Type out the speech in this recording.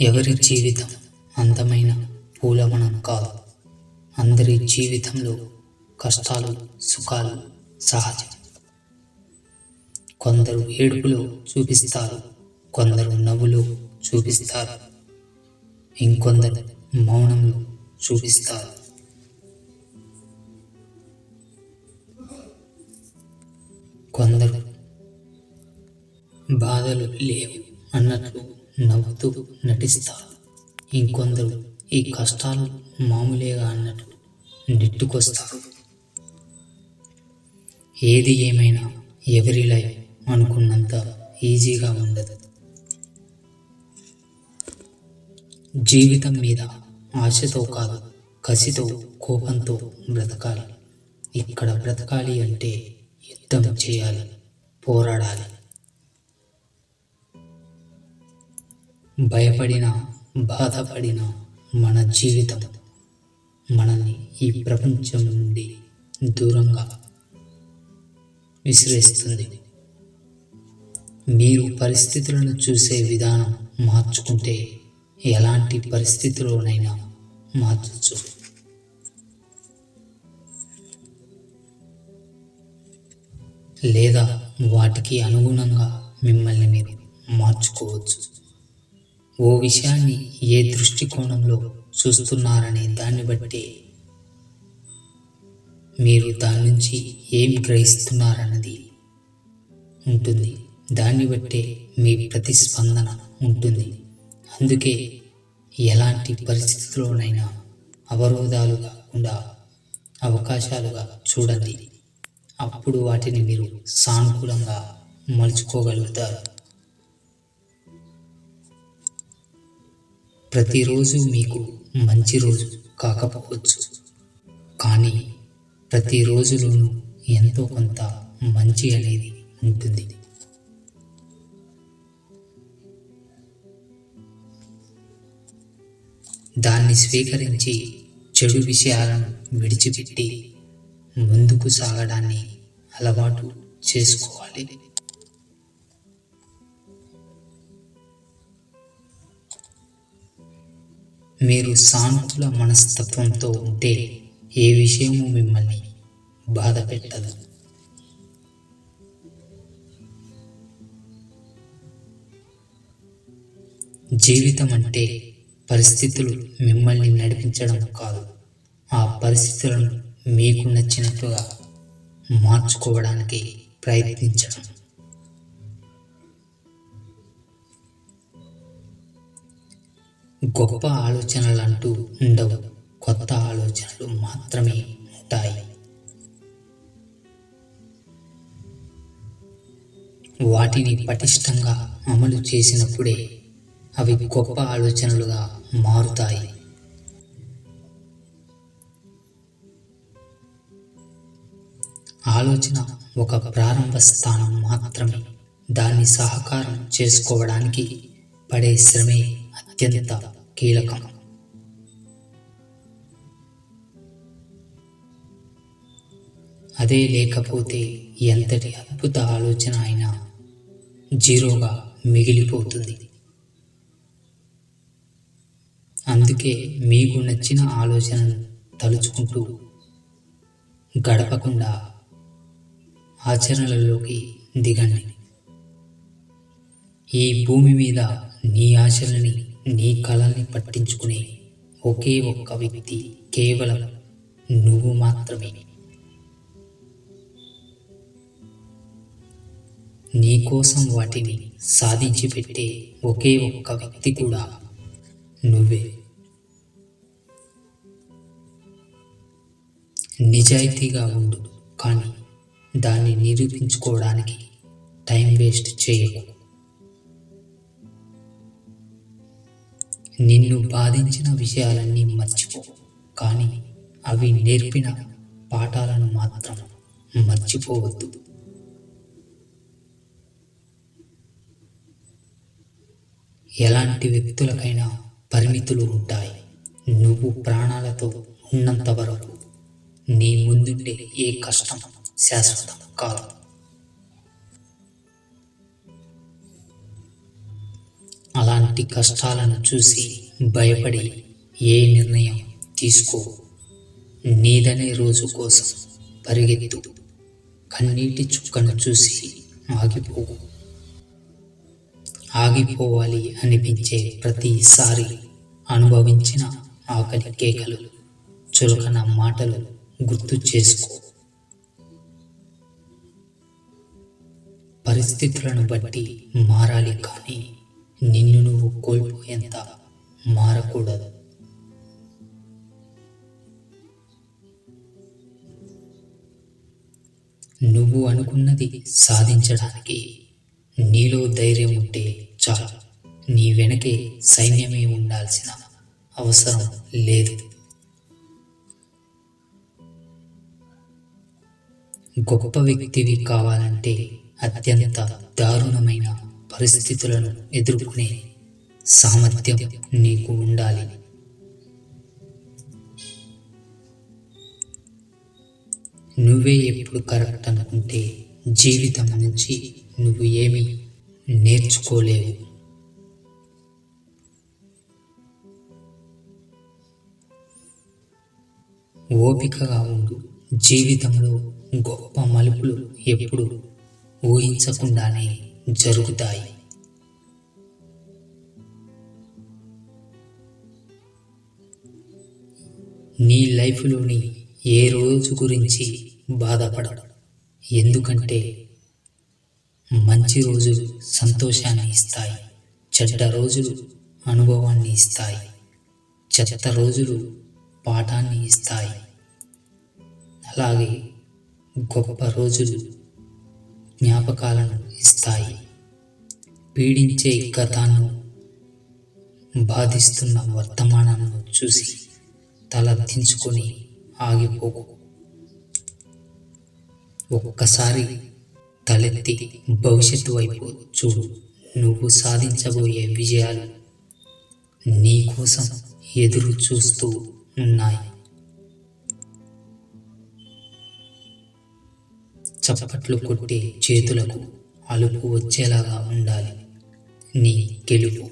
ఎవరి జీవితం అందమైన పూలవనం కాదు. అందరి జీవితంలో కష్టాలు సుఖాలు సహజం. కొందరు ఏడుపులో చూపిస్తారు కొందరు నవ్వులో చూపిస్తారు. ఇంకొందరు మౌనంలో చూపిస్తారు. కొందరు బాధలు లేవు అన్నట్లు నవ్వుతూ నటిస్తారు. ఇంకొందరు ఈ కష్టాలు మామూలేగా అన్నట్టు నెట్టుకొస్తారు ఏది ఏమైనా ఎవరి లైఫ్ అనుకున్నంత ఈజీగా ఉండదు. జీవితం మీద ఆశతో కాదు కసితో కోపంతో బ్రతకాలి. ఇక్కడ బ్రతకాలి అంటే యుద్ధం చేయాలి పోరాడాలి. భయపడిన బాధపడిన మన జీవితం మనల్ని ఈ ప్రపంచం నుండి దూరంగా విసిరేస్తుంది. మీరు పరిస్థితులను చూసే విధానం మార్చుకుంటే ఎలాంటి పరిస్థితిలోనైనా మార్చచ్చు. లేదా వాటికి అనుగుణంగా మిమ్మల్ని మీరు మార్చుకోవచ్చు. ఓ విషయాన్ని ఏ దృష్టికోణంలో చూస్తున్నారనే దాన్ని బట్టి మీరు దాని నుంచి ఏం గ్రహిస్తున్నారన్నది ఉంటుంది. దాన్ని బట్టే మీ ప్రతిస్పందన ఉంటుంది. అందుకే ఎలాంటి పరిస్థితుల్లోనైనా అవరోధాలు కాకుండా అవకాశాలుగా చూడండి. అప్పుడు వాటిని మీరు సానుకూలంగా మలుచుకోగలుగుతారు. ప్రతిరోజు మీకు మంచి రోజు కాకపోవచ్చు. కానీ ప్రతిరోజులోనూ ఎంతో కొంత మంచి అనేది ఉంటుంది. దాన్ని స్వీకరించి చెడు విషయాలను విడిచిపెట్టి ముందుకు సాగడాన్ని అలవాటు చేసుకోవాలి. మీరు సానుకూల మనస్తత్వంతో ఉంటే ఏ విషయము మిమ్మల్ని బాధ పెట్టదు. జీవితం అంటే పరిస్థితులు మిమ్మల్ని నడిపించడం కాదు. ఆ పరిస్థితులను మీకు నచ్చినట్టుగా మార్చుకోవడానికి ప్రయత్నించడం. గొప్ప ఆలోచనలంటూ ఉండవు. కొత్త ఆలోచనలు మాత్రమే ఉంటాయి. వాటిని పటిష్టంగా అమలు చేసినప్పుడే అవి గొప్ప ఆలోచనలుగా మారుతాయి. ఆలోచన ఒక ప్రారంభ స్థానం మాత్రమే. దాన్ని సహకారం చేసుకోవడానికి పడే శ్రమే అత్యంత కీలకం. అదే లేకపోతే ఎంతటి అద్భుత ఆలోచన అయినా జీరోగా మిగిలిపోతుంది. అందుకే మీకు నచ్చిన ఆలోచనను తలుచుకుంటూ గడపకుండా ఆచరణలోకి దిగండి. ఈ భూమి మీద నీ ఆశలని నీ కళల్ని పట్టించుకునే ఒకే ఒక్క వ్యక్తి కేవలం నువ్వు మాత్రమే. నీ కోసం వాటిని సాధించి పెట్టే ఒకే ఒక్క వ్యక్తి కూడా నువ్వే. నిజాయితీగా ఉండు కానీ దాన్ని నిరూపించుకోవడానికి టైం వేస్ట్ చేయకు. నిన్ను బాధించిన విషయాలన్నీ మర్చిపో. కానీ అవి నేర్పిన పాఠాలను మాత్రం మర్చిపోవద్దు. ఎలాంటి వ్యక్తులకైనా పరిమితులు ఉంటాయి. నువ్వు ప్రాణాలతో ఉన్నంత వరకు నీ ముందుండే ఏ కష్టం శాశ్వతం కాదు. అలాంటి కష్టాలను చూసి భయపడి ఏ నిర్ణయం తీసుకో. నీదనే రోజు కోసం పరిగెత్తు. కన్నీటి చుక్కను చూసి ఆగిపోవు ఆగిపోవాలి అనిపించే ప్రతిసారి అనుభవించిన ఆకలి కేకలు చులకన మాటలు గుర్తు చేసుకో. పరిస్థితులను బట్టి మారాలి కానీ నిన్ను నువ్వు కోల్పోయేంత మారకూడదు. నువ్వు అనుకున్నది సాధించడానికి నీలో ధైర్యం ఉంటే చాలు. నీ వెనకే సైన్యమే ఉండాల్సిన అవసరం లేదు. గొప్ప వ్యక్తివి కావాలంటే అత్యంత దారుణమైన పరిస్థితులను ఎదుర్కొనే సామర్థ్యం నీకు ఉండాలి. నువ్వే ఎప్పుడు కరెక్ట్ అనుకుంటే జీవితం నుంచి నువ్వు ఏమీ నేర్చుకోలేవు. ఓపికగా ఉండు. జీవితంలో గొప్ప మలుపులు ఎప్పుడు ఊహించకుండానే జరుగుతాయి. నీ లైఫ్లోని ఏ రోజు గురించి బాధపడడం? ఎందుకంటే మంచి రోజులు సంతోషాన్ని ఇస్తాయి చెడ్డ రోజులు అనుభవాన్ని ఇస్తాయి చెత్త రోజులు పాఠాన్ని ఇస్తాయి. అలాగే గొప్ప రోజులు జ్ఞాపకాలను ఇస్తాయి. పీడించే గతాన్ని బాధిస్తున్న వర్తమానాన్ని చూసి తల దించుకొని ఆగిపోకు. ఒక్కసారి తలెత్తి భవిష్యత్తు వైపు చూడు. నువ్వు సాధించబోయే విజయాలు నీ కోసం ఎదురు చూస్తూ ఉన్నాయి. చప్పట్లు కొట్టే చేతులకు అలుపు వచ్చేలాగా ఉండాలి. నీ గెలుపు.